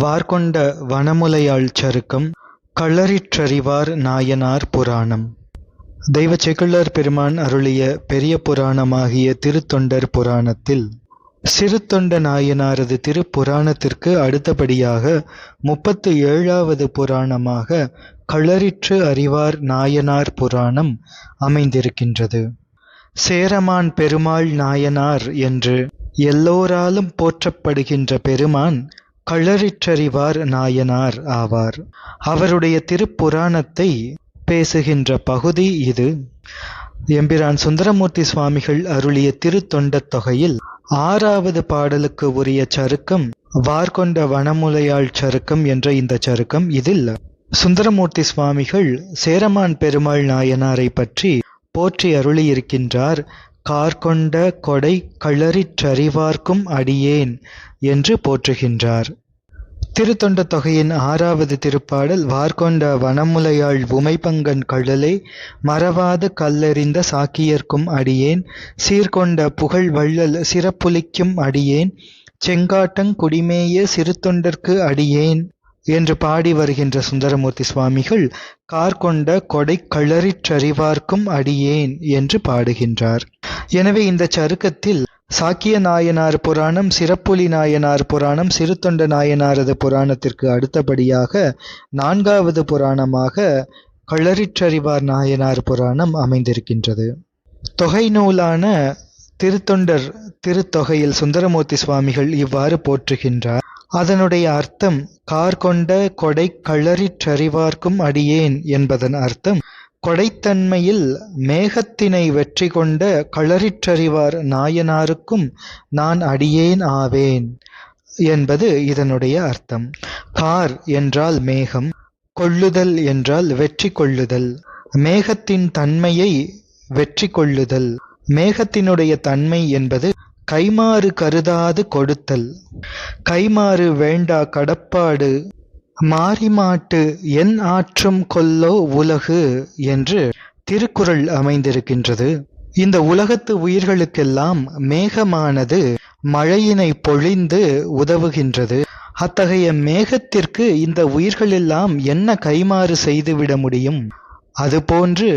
வார்கொண்ட வனமுலையாள் சருக்கம் களறிற்றறிவார் நாயனார் புராணம். தெய்வ செக்குள்ளர் பெருமான் அருளிய பெரிய புராணமாகிய திருத்தொண்டர் புராணத்தில் சிறுத்தொண்ட நாயனாரது திருப்புராணத்திற்கு அடுத்தபடியாக முப்பத்து ஏழாவது புராணமாக களறிற்று அறிவார் நாயனார் புராணம் அமைந்திருக்கின்றது. சேரமான் பெருமாள் நாயனார் என்று எல்லோராலும் போற்றப்படுகின்ற பெருமான் களறிற்றறிவார் நாயனார் ஆவார். அவருடைய திருப்புராணத்தை பேசுகின்ற பகுதி இது. எம்பிரான் சுந்தரமூர்த்தி சுவாமிகள் அருளிய திருத்தொண்டத் தொகையில் ஆறாவது பாடலுக்கு உரிய சருக்கம் வார்கொண்ட வனமுலையாள் சருக்கம் என்ற இந்த சருக்கம் இதில் சுந்தரமூர்த்தி சுவாமிகள் சேரமான் பெருமாள் நாயனாரை பற்றி போற்றி அருளியிருக்கின்றார் கார்கொண்ட கொடை களறிற்றறிவார்க்கும் அடியேன் என்று போற்றுகின்றார். திருத்தொண்ட தொகையின் ஆறாவது திருப்பாடல் வார்கொண்ட வனமுலையாள் உமைப்பங்கன் கழலை மறவாது கல்லறிந்த சாக்கியர்க்கும் அடியேன் சீர்கொண்ட புகழ் வள்ளல் சிறப்புலிக்கும் அடியேன் செங்காட்டங் குடிமேய சிறுத்தொண்டர்க்கு அடியேன் என்று பாடி வருகின்ற சுந்தரமூர்த்தி சுவாமிகள் கார்கொண்ட கொடை களறிற்றறிவார்க்கும் அடியேன் என்று பாடுகின்றார். எனவே இந்த சருக்கத்தில் சாக்கிய நாயனார் புராணம் சிறப்புலி நாயனார் புராணம் சிறுத்தொண்ட நாயனாரது புராணத்திற்கு அடுத்தபடியாக நான்காவது புராணமாக களறிற்றறிவார் நாயனார் புராணம் அமைந்திருக்கின்றது. தொகை நூலான திருத்தொண்டர் திருத்தொகையில் சுந்தரமூர்த்தி சுவாமிகள் இவ்வாறு போற்றுகின்றார். அதனுடைய அர்த்தம் கார்கொண்ட கொடை களறிற்றறிவார்க்கும் அடியேன் என்பதன் அர்த்தம் கொடைத்தன்மையில் மேகத்தினை வெற்றி கொண்ட களறிற்றறிவார் நாயனாருக்கும் நான் அடியேன் ஆவேன் என்பது இதனுடைய அர்த்தம். கார் என்றால் மேகம் கொள்ளுதல் என்றால் வெற்றி கொள்ளுதல் மேகத்தின் தன்மையை வெற்றி கொள்ளுதல் மேகத்தினுடைய தன்மை என்பது கைமாறு கருதாது கொடுத்தல். கைமாறு வேண்டா கடப்பாடு மாறிமாட்டு என் ஆற்றும் கொல்லோ உலகு என்று திருக்குறள் அமைந்திருக்கின்றது. இந்த உலகத்து உயிர்களுக்கெல்லாம் மேகமானது மழையினை பொழிந்து உதவுகின்றது. அத்தகைய மேகத்திற்கு இந்த உயிர்களெல்லாம் என்ன கைமாறு செய்துவிட முடியும்? அதுபோன்று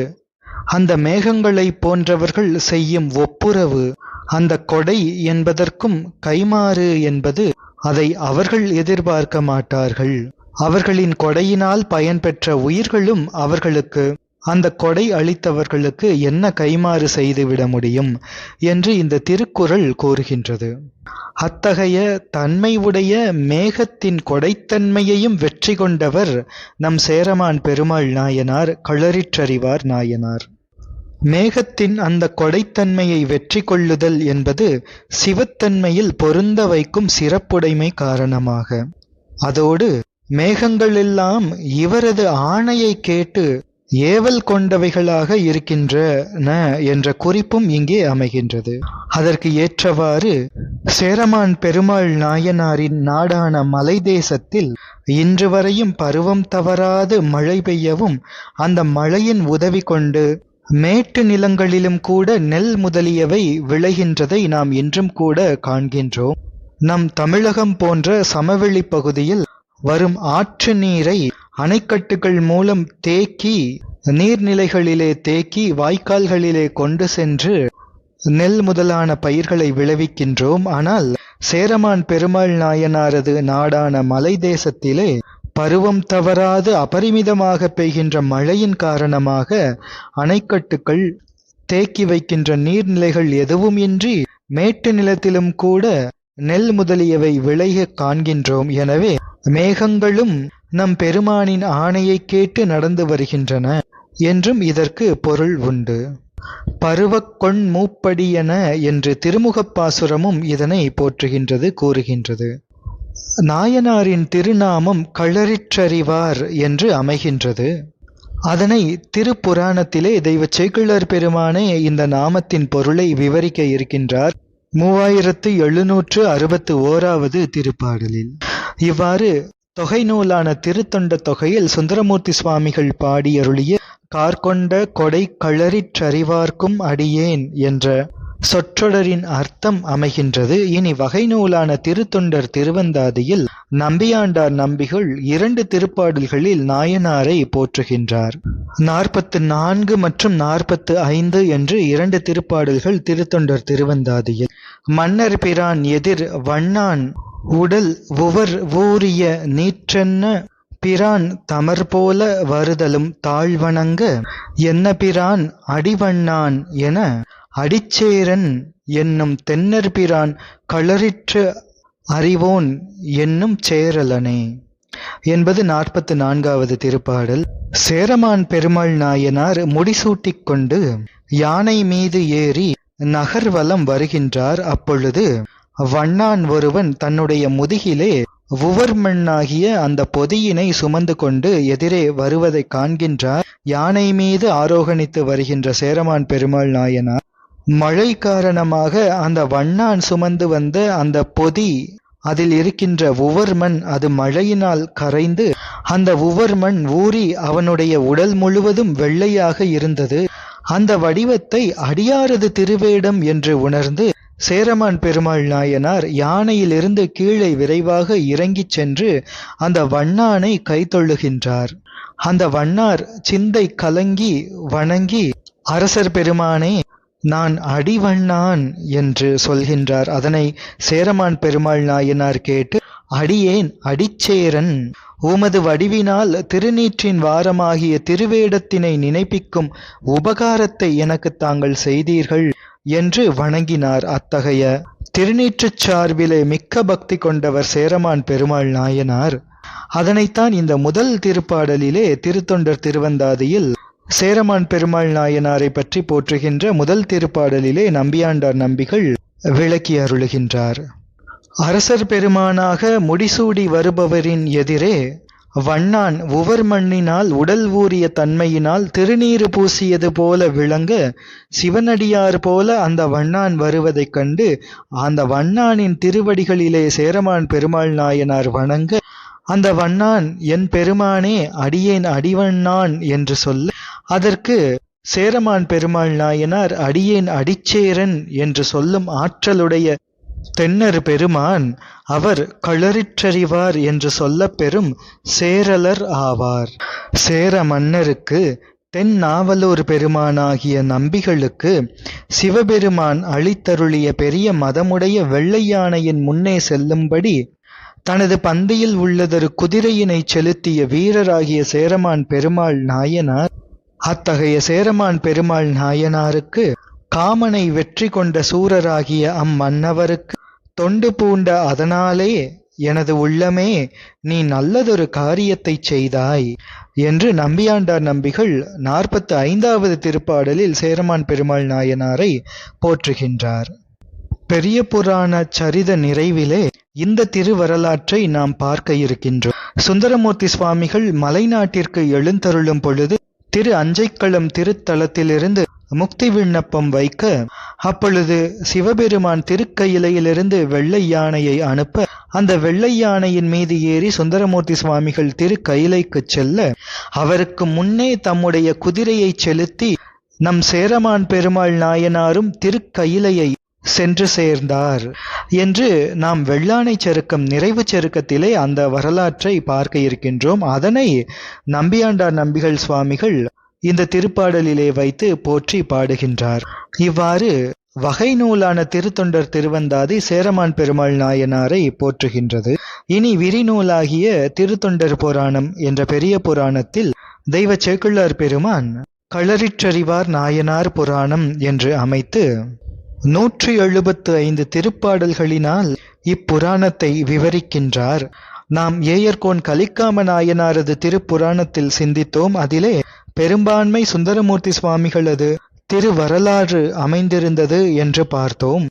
அந்த மேகங்களை போன்றவர்கள் செய்யும் ஒப்புரவு அந்த கொடை என்பதற்கும் கைமாறு என்பது அதை அவர்கள் எதிர்பார்க்க மாட்டார்கள். அவர்களின் கொடையினால் பயன்பெற்ற உயிர்களும் அவர்களுக்கு அந்த கொடை அளித்தவர்களுக்கு என்ன கைமாறு செய்துவிட முடியும் என்று இந்த திருக்குறள் கூறுகின்றது. அத்தகைய தன்மை உடைய மேகத்தின் கொடைத்தன்மையையும் வெற்றி கொண்டவர் நம் சேரமான் பெருமாள் நாயனார் களறிற்றறிவார் நாயனார். மேகத்தின் அந்த கொடைத்தன்மையை வெற்றி கொள்ளுதல் என்பது சிவத்தன்மையில் பொருந்த வைக்கும் சிறப்புடைமை காரணமாக. அதோடு மேகங்களெல்லாம் இவரது ஆணையை கேட்டு ஏவல் கொண்டவைகளாக இருக்கின்றன என்ற குறிப்பும் இங்கே அமைகின்றது. அதற்கு ஏற்றவாறு சேரமான் பெருமாள் நாயனாரின் நாடான மலை தேசத்தில் இன்று வரையும் பருவம் தவறாது மழை பெய்யவும் அந்த மழையின் உதவி கொண்டு மேட்டு நிலங்களிலும் கூட நெல் முதலியவை விளைகின்றதை நாம் இன்றும் கூட காண்கின்றோம். நம் தமிழகம் போன்ற சமவெளி பகுதியில் வரும் ஆற்று நீரை அணைக்கட்டுகள் மூலம் தேக்கி நீர்நிலைகளிலே தேக்கி வாய்க்கால்களிலே கொண்டு சென்று நெல் முதலான பயிர்களை விளைவிக்கின்றோம். ஆனால் சேரமான் பெருமாள் நாயனாரது நாடான மலை தேசத்திலே பருவம் தவறாது அபரிமிதமாக பெய்கின்ற மழையின் காரணமாக அணைக்கட்டுகள் தேக்கி வைக்கின்ற நீர்நிலைகள் எதுவும் இன்றி மேட்டு நிலத்திலும் கூட நெல் முதலியவை விளைய காண்கின்றோம். எனவே மேகங்களும் நம் பெருமானின் ஆணையை கேட்டு நடந்து வருகின்றன என்றும் இதற்கு பொருள் உண்டு. பருவக்கொண் மூப்படியன என்று திருமுகப்பாசுரமும் இதனை போற்றுகின்றது கூறுகின்றது. நாயனாரின் திருநாமம் களறிற்றறிவார் என்று அமைகின்றது. அதனை திருப்புராணத்திலே தெய்வ சேக்கிழர் பெருமானே இந்த நாமத்தின் பொருளை விவரிக்க இருக்கின்றார். மூவாயிரத்து எழுநூற்று அறுபத்து ஓராவது திருப்பாடலில். இவ்வாறு தொகை நூலான திருத்தொண்ட தொகையில் சுந்தரமூர்த்தி சுவாமிகள் பாடியருளிய கார்கொண்ட கொடை களறிற்றறிவார்க்கும் அடியேன் என்ற சொற்றொடரின் அர்த்தம் அமைகின்றது. இனி வகை நூலான திருத்தொண்டர் திருவந்தாதியில் நம்பியாண்டார் நம்பிகள் இரண்டு திருப்பாடல்களில் நாயனாரை போற்றுகின்றார். நாற்பத்து நான்கு மற்றும் நாற்பத்து ஐந்து என்று இரண்டு திருப்பாடல்கள் திருத்தொண்டர் திருவந்தாதியில். மன்னர் பிரான் எதிர் வண்ணான் உடல் உவர் ஊறிய நீற்றென்ன? பிரான் தமர்போல வருதலும் தாழ்வணங்க. என்ன பிரான் அடிவண்ணான் என? அடிச்சேரன் என்னும் தென்னர் பிரான் களறிற்று அறிவோன் என்னும் சேரலனே. என்பது நாற்பத்து நான்காவது திருப்பாடல். சேரமான் பெருமாள் நாயனார் முடிசூட்டிக் கொண்டு யானை மீது ஏறி நகர்வலம் வருகின்றார் அப்பொழுது வண்ணான் ஒருவன் தன்னுடைய முதுகிலே உவர்மண்ணாகிய அந்த பொதியினை சுமந்து கொண்டு எதிரே வருவதைக் காண்கின்றார். யானை மீது ஆரோகணித்து வருகின்ற சேரமான் பெருமாள் நாயனார் மழை காரணமாக அந்த வண்ணான் சுமந்து வந்த அந்த பொதி அதில் இருக்கின்ற உவர்மண் அது மழையினால் கரைந்து அந்த உவர்மண் ஊறி அவனுடைய உடல் முழுவதும் வெள்ளையாக இருந்தது. அந்த வடிவத்தை அடியாரது திருவேடம் என்று உணர்ந்து சேரமான் பெருமாள் நாயனார் யானையிலிருந்து கீழே விரைவாக இறங்கிச் சென்று அந்த வண்ணானை கைத்தொள்ளுகின்றார் அந்த வண்ணார் சிந்தை கலங்கி வணங்கி அரசர் பெருமானே நான் அடிவண்ணான் என்று சொல்கின்றார். அதனை சேரமான் பெருமாள் நாயனார் கேட்டு அடியேன் அடிச்சேரன். உமது வடிவினால் திருநீற்றின் வாரமாகிய திருவேடத்தினை நினைப்பிக்கும் உபகாரத்தை எனக்கு தாங்கள் செய்தீர்கள் என்று வணங்கினார் அத்தகைய. திருநீற்றுச் சார்பிலே மிக்க பக்தி கொண்டவர் சேரமான் பெருமாள் நாயனார். அதனைத்தான் இந்த முதல் திருப்பாடலிலே திருத்தொண்டர் திருவந்தாதியில் சேரமான் பெருமாள் நாயனாரை பற்றி போற்றுகின்ற முதல் திருப்பாடலிலே நம்பியாண்டார் நம்பிகள் விளக்கி அருளுகின்றார். அரசர் பெருமானாக முடிசூடி வருபவரின் எதிரே வண்ணான் உவர் மண்ணினால் உடல் ஊறிய தன்மையினால் திருநீறு பூசியது போல விளங்க சிவனடியார் போல அந்த வண்ணான் வருவதைக் கண்டு அந்த வண்ணானின் திருவடிகளிலே சேரமான் பெருமாள் நாயனார் வணங்க அந்த வண்ணான் என் பெருமானே அடியேன் அடிவண்ணான் என்று சொல்ல அதற்கு சேரமான் பெருமாள் நாயனார் அடியேன் அடிச்சேரன் என்று சொல்லும் ஆற்றலுடைய தென்னர் பெருமான் அவர் களறிற்றறிவார் என்று சொல்லப்பெறும் சேரலர் ஆவார். சேர மன்னருக்கு தென் நாவலூர் பெருமானாகிய நம்பிகளுக்கு சிவபெருமான் அளித்தருளிய பெரிய மதமுடைய வெள்ளை யானையின் முன்னே செல்லும்படி தனது பந்தியில் உள்ளதொரு குதிரையினை செலுத்திய வீரராகிய சேரமான் பெருமாள் நாயனார் அத்தகைய சேரமான் பெருமாள் நாயனாருக்கு காமனை வெற்றி கொண்ட சூரராகிய அம்மன்னவருக்கு தொண்டு பூண்ட அதனாலே எனது உள்ளமே நீ நல்லதொரு காரியத்தைச் செய்தாய் என்று நம்பியாண்டார் நம்பிகள் நாற்பத்து ஐந்தாவது திருப்பாடலில் சேரமான் பெருமாள் நாயனாரை போற்றுகின்றார். பெரிய புராண சரித நிறைவிலே இந்த திருவரலாற்றை நாம் பார்க்க இருக்கின்றோம். சுந்தரமூர்த்தி சுவாமிகள் மலைநாட்டிற்கு எழுந்தருளும் பொழுது திரு அஞ்சைக்களம் திருத்தலத்திலிருந்து முக்தி விண்ணப்பம் வைக்க அப்பொழுது சிவபெருமான் திருக்கையிலையிலிருந்து வெள்ளை யானையை அனுப்ப அந்த வெள்ளை யானையின் மீது ஏறி சுந்தரமூர்த்தி சுவாமிகள் திருக்கையிலைக்கு செல்ல அவருக்கு முன்னே தம்முடைய குதிரையை செலுத்தி நம் சேரமான் பெருமாள் நாயனாரும் திருக்கயிலையை சென்று சேர்ந்தார் என்று நாம் வெள்ளானை சருக்கம் நிறைவு சருக்கத்திலே அந்த வரலாற்றை பார்க்க இருக்கின்றோம். அதனை நம்பியாண்டார் நம்பிகள் சுவாமிகள் இந்த திருப்பாடலிலே வைத்து போற்றி பாடுகின்றார். இவ்வாறு வகை நூலான திருத்தொண்டர் திருவந்தாதி சேரமான் பெருமாள் நாயனாரை போற்றுகின்றது. இனி விரிநூலாகிய திருத்தொண்டர் புராணம் என்ற பெரிய புராணத்தில் தெய்வ சேக்குள்ளார் பெருமான் களறிற்றறிவார் நாயனார் புராணம் என்று அமைத்து நூற்றி எழுபத்து ஐந்து திருப்பாடல்களினால் இப்புராணத்தை விவரிக்கின்றார். நாம் ஏயர்கோன் கலிக்காம நாயனாரது திருப்புராணத்தில் சிந்தித்தோம். அதிலே பெரும்பான்மை சுந்தரமூர்த்தி சுவாமிகளது திருவரலாறு அமைந்திருந்தது என்று பார்த்தோம்.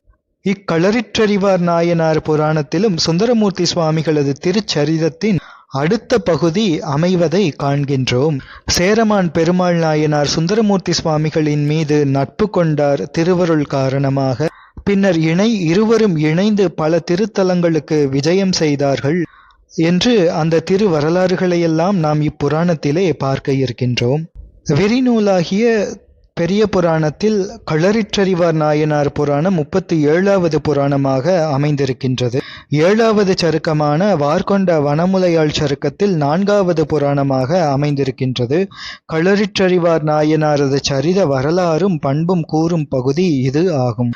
இக்களறிற்றறிவார் நாயனார் புராணத்திலும் சுந்தரமூர்த்தி சுவாமிகளது திருச்சரிதத்தின் அடுத்த பகுதி அமைவதை காண்கின்றோம். சேரமான் பெருமாள் நாயனார் சுந்தரமூர்த்தி சுவாமிகளின் மீது நட்பு கொண்டார் திருவருள் காரணமாக. பின்னர் இணை இருவரும் இணைந்து பல திருத்தலங்களுக்கு விஜயம் செய்தார்கள் என்று அந்த திரு வரலாறுகளையெல்லாம் நாம் இப்புராணத்திலே பார்க்க இருக்கின்றோம். விரிநூலாகிய பெரிய புராணத்தில் களரிற்றறிவார் நாயனார் புராணம் முப்பத்தி ஏழாவது புராணமாக அமைந்திருக்கின்றது. ஏழாவது சருக்கமான வார்கொண்ட வனமுலையாள் சருக்கத்தில் நான்காவது புராணமாக அமைந்திருக்கின்றது. களரிற்றறிவார் நாயனாரது சரித வரலாறும் பண்பும் கூறும் பகுதி இது ஆகும்.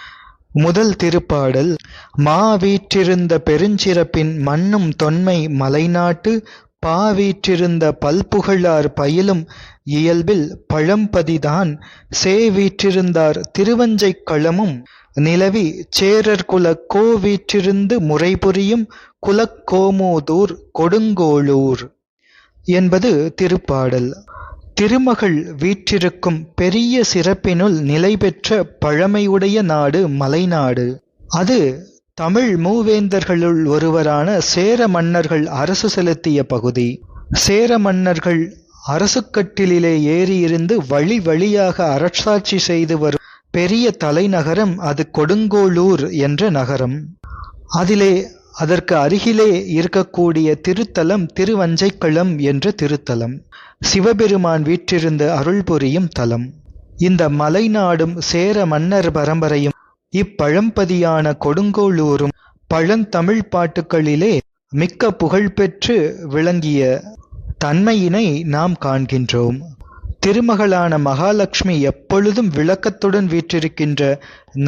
முதல் திருப்பாடல் மா வீற்றிருந்த பெருஞ்சிறப்பின் மண்ணும் தொன்மை மலைநாட்டு பாவீற்றிருந்த பல்புகழார் பயிலும் இயல்பில் பழம்பதிதான். சேவீற்றிருந்தார் திருவஞ்சைக் களமும் நிலவி சேரர் குல வீற்றிருந்து முறைபுரியும் குலக்கோமோதூர் கொடுங்கோளூர் என்பது திருப்பாடல். திருமகள் வீற்றிருக்கும் பெரிய சிறப்பினுள் நிலை பெற்ற பழமையுடைய நாடு மலைநாடு. அது தமிழ் மூவேந்தர்களுள் ஒருவரான சேர மன்னர்கள் அரசு செலுத்திய பகுதி. சேர மன்னர்கள் அரசுக்கட்டிலே ஏறியிருந்து வழி வழியாக அரசாட்சி செய்து வரும் பெரிய தலைநகரம் அது கொடுங்கோளூர் என்ற நகரம். அதிலே அதற்கு அருகிலே இருக்கக்கூடிய திருத்தலம் திருவஞ்சைக்களம் என்ற திருத்தலம். சிவபெருமான் வீற்றிருந்த அருள் புரியும் தலம். இந்த மலைநாடும் சேர மன்னர் பரம்பரையும் இப்பழம்பதியான கொடுங்கோளூரும் பழந்தமிழ் பாட்டுக்களிலே மிக்க புகழ்பெற்று விளங்கிய தன்மையினை நாம் காண்கின்றோம். திருமகளான மகாலட்சுமி எப்பொழுதும் விளக்கத்துடன் வீற்றிருக்கின்ற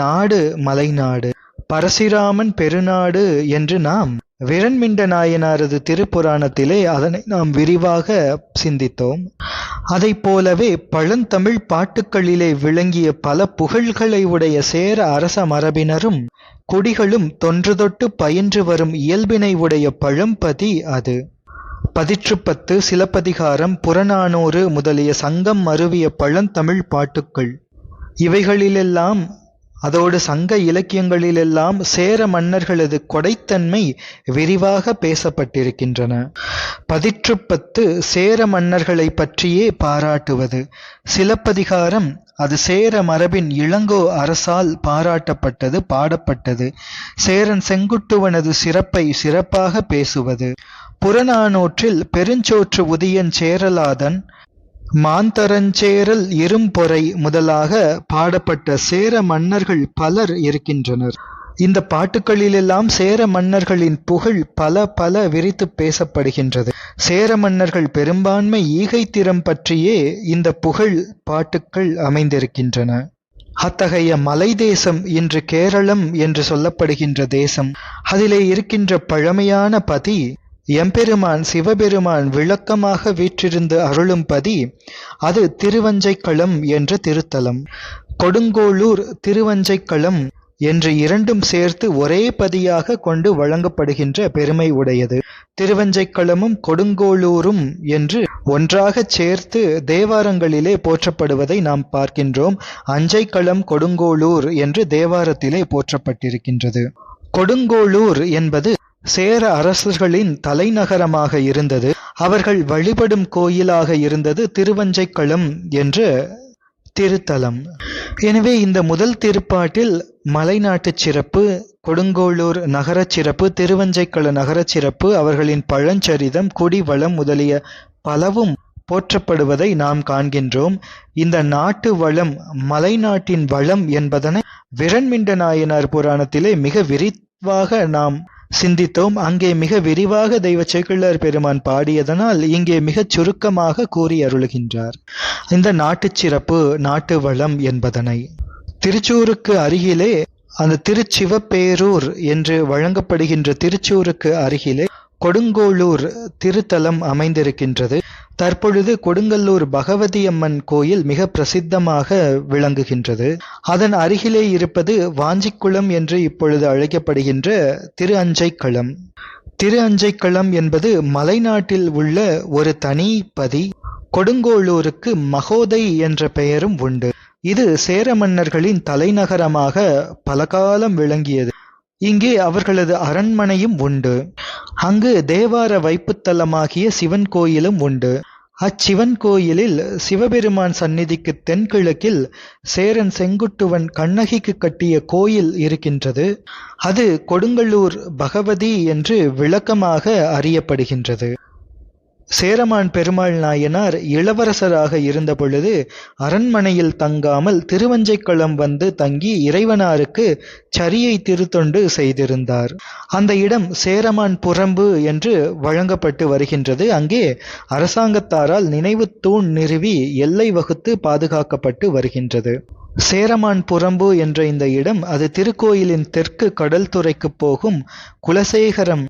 நாடு மலைநாடு. பரசிராமன் பெருநாடு என்று நாம் விரண்மிண்ட நாயனாரது திருப்புராணத்திலே அதனை நாம் விரிவாக சிந்தித்தோம். அதை போலவே பழந்தமிழ் பாட்டுக்களிலே விளங்கிய பல புகழ்களை உடைய சேர அரச மரபினரும் குடிகளும் தொன்றுதொட்டு பயின்று வரும் இயல்பினை உடைய பழம்பதி அது. பதிற்றுப்பத்து சிலப்பதிகாரம் புறநானூறு முதலிய சங்கம் மருவிய பழந்தமிழ் பாட்டுக்கள். இவைகளிலெல்லாம் அதோடு சங்க இலக்கியங்களிலெல்லாம் சேர மன்னர்களது கொடைத்தன்மை விரிவாக பேசப்பட்டிருக்கின்றன. பதிற்றுப்பத்து சேர மன்னர்களை பற்றியே பாராட்டுவது. சிலப்பதிகாரம் அது சேர மரபின் இளங்கோ அரசால் பாராட்டப்பட்டது பாடப்பட்டது. சேரன் செங்குட்டுவனது சிறப்பை சிறப்பாக பேசுவது. புறநானூற்றில் பெருஞ்சோற்று உதியன் சேரலாதன் மாந்தரஞ்சேரல் இரும்பொறை முதலாக பாடப்பட்ட சேர மன்னர்கள் பலர் இருக்கின்றனர். இந்த பாட்டுகளிலெல்லாம் சேர மன்னர்களின் புகழ் பல பல விரித்து பேசப்படுகின்றது. சேர மன்னர்கள் பெரும்பான்மை ஈகை திறம் பற்றியே இந்த புகழ் பாட்டுக்கள் அமைந்திருக்கின்றன. அத்தகைய மலை தேசம் இன்று கேரளம் என்று சொல்லப்படுகின்ற தேசம். அதிலே இருக்கின்ற பழமையான பதி எம்பெருமான் சிவபெருமான் விளக்கமாக வீற்றிருந்து அருளும்பதி அது திருவஞ்சைக்களம் என்ற திருத்தலம். கொடுங்கோளூர் திருவஞ்சைக்களம் என்று இரண்டும் சேர்த்து ஒரே பதியாக கொண்டு வழங்கப்படுகின்ற பெருமை உடையது. திருவஞ்சைக்களமும் கொடுங்கோளூரும் என்று ஒன்றாகச் சேர்த்து தேவாரங்களிலே போற்றப்படுவதை நாம் பார்க்கின்றோம். அஞ்சைக்களம் கொடுங்கோளூர் என்று தேவாரத்திலே போற்றப்பட்டிருக்கின்றது. கொடுங்கோளூர் என்பது சேர அரசர்களின் தலைநகரமாக இருந்தது. அவர்கள் வழிபடும் கோயிலாக இருந்தது திருவஞ்சைக்களம் என்ற திருத்தலம். எனவே இந்த முதல் திருப்பாட்டில் மலைநாட்டுச் சிறப்பு கொடுங்கோளூர் நகரச் சிறப்பு திருவஞ்சைக்கள நகரச் சிறப்பு அவர்களின் பழஞ்சரிதம் குடிவளம் முதலிய பலவும் போற்றப்படுவதை நாம் காண்கின்றோம். இந்த நாட்டு வளம் மலைநாட்டின் வளம் என்பதனை விரண்மிண்ட நாயனார் புராணத்திலே மிக விரிவாக நாம் சிந்தித்தோம். அங்கே மிக விரிவாக தெய்வ சேக்கிழார் பெருமான் பாடியதனால் இங்கே மிகச் சுருக்கமாக கூறி அருளுகின்றார். இந்த நாட்டுச் சிறப்பு நாட்டு வளம் என்பதனை. திருச்சூருக்கு அருகிலே அந்த திருச்சிவப்பேரூர் என்று வழங்கப்படுகின்ற திருச்சூருக்கு அருகிலே கொடுங்கோளூர் திருத்தலம் அமைந்திருக்கின்றது. தற்பொழுது கொடுங்கல்லூர் பகவதி அம்மன் கோயில் மிக பிரசித்தமாக விளங்குகின்றது. அதன் அருகிலே இருப்பது வாஞ்சிக்குளம் என்று இப்பொழுது அழைக்கப்படுகின்ற திரு அஞ்சைக்களம் திரு அஞ்சைக்களம் என்பது மலைநாட்டில் உள்ள ஒரு தனி பதி. கொடுங்கோளூருக்கு மகோதை என்ற பெயரும் உண்டு. இது சேர மன்னர்களின் தலைநகரமாக பல காலம் விளங்கியது. இங்கே அவர்களது அரண்மனையும் உண்டு. அங்கு தேவார வைப்புத்தலமாகிய சிவன் கோயிலும் உண்டு. அச்சிவன் கோயிலில் சிவபெருமான் சந்நிதிக்கு தென்கிழக்கில் சேரன் செங்குட்டுவன் கண்ணகிக்கு கட்டிய கோயில் இருக்கின்றது. அது கொடுங்கல்லூர் பகவதி என்று விளக்கமாக அறியப்படுகின்றது. சேரமான் பெருமாள் நாயனார் இளவரசராக இருந்தபொழுது அரண்மனையில் தங்காமல் திருவஞ்சைக்களம் வந்து தங்கி இறைவனாருக்கு சரியை திருத்தொண்டு செய்திருந்தார். அந்த இடம் சேரமான் புறம்பு என்று வழங்கப்பட்டு வருகின்றது. அங்கே அரசாங்கத்தாரால் நினைவு தூண் நிறுவி எல்லை வகுத்து பாதுகாக்கப்பட்டு வருகின்றது. சேரமான் புறம்பு என்ற இந்த இடம் அது திருக்கோயிலின் தெற்கு கடல் துறைக்கு போகும் குலசேகரம்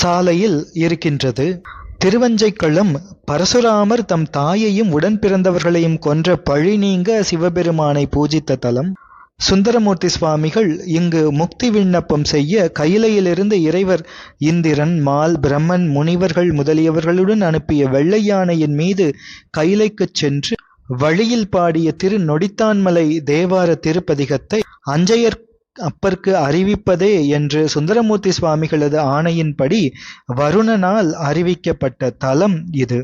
சாலையில் இருக்கின்றது. திருவஞ்சைக்களம் பரசுராமர் தம் தாயையும் உடன் பிறந்தவர்களையும் கொன்ற பழி நீங்க சிவபெருமானை பூஜித்த தலம். சுந்தரமூர்த்தி சுவாமிகள் இங்கு முக்தி விண்ணப்பம் செய்ய கையிலையிலிருந்து இறைவர் இந்திரன் மால் பிரம்மன் முனிவர்கள் முதலியவர்களுடன் அனுப்பிய வெள்ளை யானையின் மீது கைலைக்குச் சென்று வழியில் பாடிய திரு நொடித்தான்மலை தேவார திருப்பதிகத்தை அஞ்சையர் அப்பர்க்கு அறிவிப்பதே என்று சுந்தரமூர்த்தி சுவாமிகளது ஆணையின்படி வருணனால் அறிவிக்கப்பட்ட தலம் இது.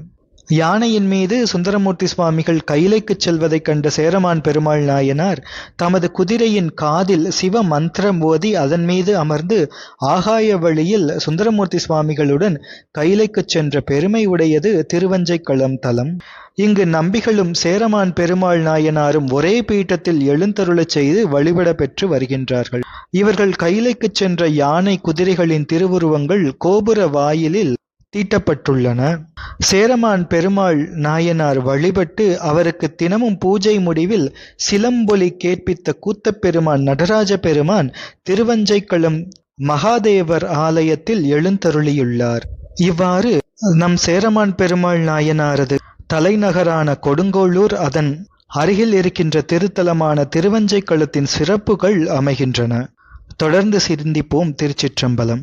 யானையின் மீது சுந்தரமூர்த்தி சுவாமிகள் கைலைக்குச் செல்வதைக் கண்ட சேரமான் பெருமாள் நாயனார் தமது குதிரையின் காதில் சிவ மந்திரம் ஓதி அதன் மீது அமர்ந்து ஆகாய வழியில் சுந்தரமூர்த்தி சுவாமிகளுடன் கைலைக்குச் சென்ற பெருமை உடையது திருவஞ்சைக்களம் தலம். இங்கு நம்பிகளும் சேரமான் பெருமாள் நாயனாரும் ஒரே பீட்டத்தில் எழுந்தருளச் செய்து வழிபட பெற்று வருகின்றார்கள். இவர்கள் கைலைக்குச் சென்ற யானை குதிரைகளின் திருவுருவங்கள் கோபுர வாயிலில் தீட்டப்பட்டுள்ளன. சேரமான் பெருமாள் நாயனார் வழிபட்டு அவருக்கு தினமும் பூஜை முடிவில் சிலம்பொலி கேட்பித்த கூத்தப் பெருமான் நடராஜ பெருமான் திருவஞ்சைக்களம் மகாதேவர் ஆலயத்தில் எழுந்தருளியுள்ளார். இவ்வாறு நம் சேரமான் பெருமாள் நாயனாரது தலைநகரான கொடுங்கோளூர் அதன் அருகில் இருக்கின்ற திருத்தலமான திருவஞ்சைக்களத்தின் சிறப்புகள் அமைகின்றன. தொடர்ந்து சிந்திப்போம் திருச்சிற்றம்பலம்.